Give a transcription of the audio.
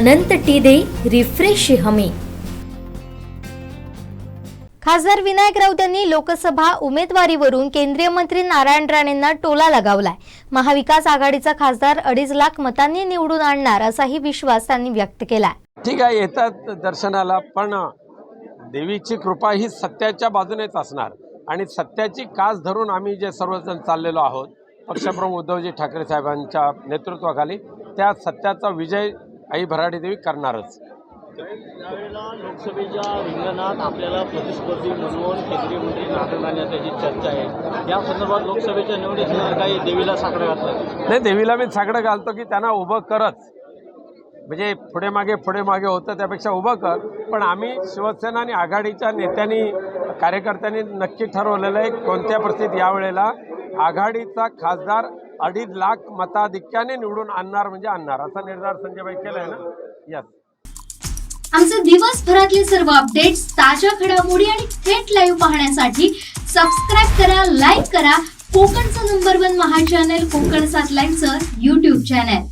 अनंत T दे refresh हमी. खासदार विनायक राऊत यांनी लोकसभा उमेदवारीवरून केंद्रीय मंत्री नारायण राणेंना टोला लगावलाय. महाविकास आघाडीचा खासदार अडीच लाख मतांनी निवडून आणणार असाही विश्वास त्यांनी व्यक्त केलाय. ठीक आहे येतात दर्शनाला पण देवीची कृपा ही सत्याच्या बाजूनेच असणार. आणि सत्याची कास धरून आम्ही जे सर्वजण चाललेलो आहोत पक्षप्रमुख उद्धवजी ठाकरे साहेबांच्या नेतृत्वाखाली त्या सत्याचा विजय आई भराडी देवी करणारच. लोकसभेच्या रिंगणात आपल्याला प्रतिस्पर्धी म्हणून केंद्रीय मंत्री नारायण राणे याची चर्चा आहे या संदर्भात लोकसभेच्या निवडणुकीवर काही देवीला साकडं घातलं? नाही देवीला मी साकडं घालतो की त्यांना उभं करच. म्हणजे पुढे मागे पुढे मागे होतं त्यापेक्षा उभं कर. पण आम्ही शिवसेना आणि आघाडीच्या नेत्यांनी कार्यकर्त्यांनी नक्की ठरवलेलं आहे कोणत्या परिस्थितीत यावेळेला आघाडीचा खासदार अडीच लाख मताधिक्याने निवडून आणणार म्हणजे आणणार असा निर्धार संजयबाई केलाय ना? यस आमचे दिवसभरातले सर्व अपडेट्स ताज्या घडामोडी आणि थेट लाईव्ह पाहण्यासाठी सबस्क्राईब करा लाईक करा. कोकणचं नंबर वन महा चॅनल कोकण सात लाईव्हचं युट्यूब चॅनल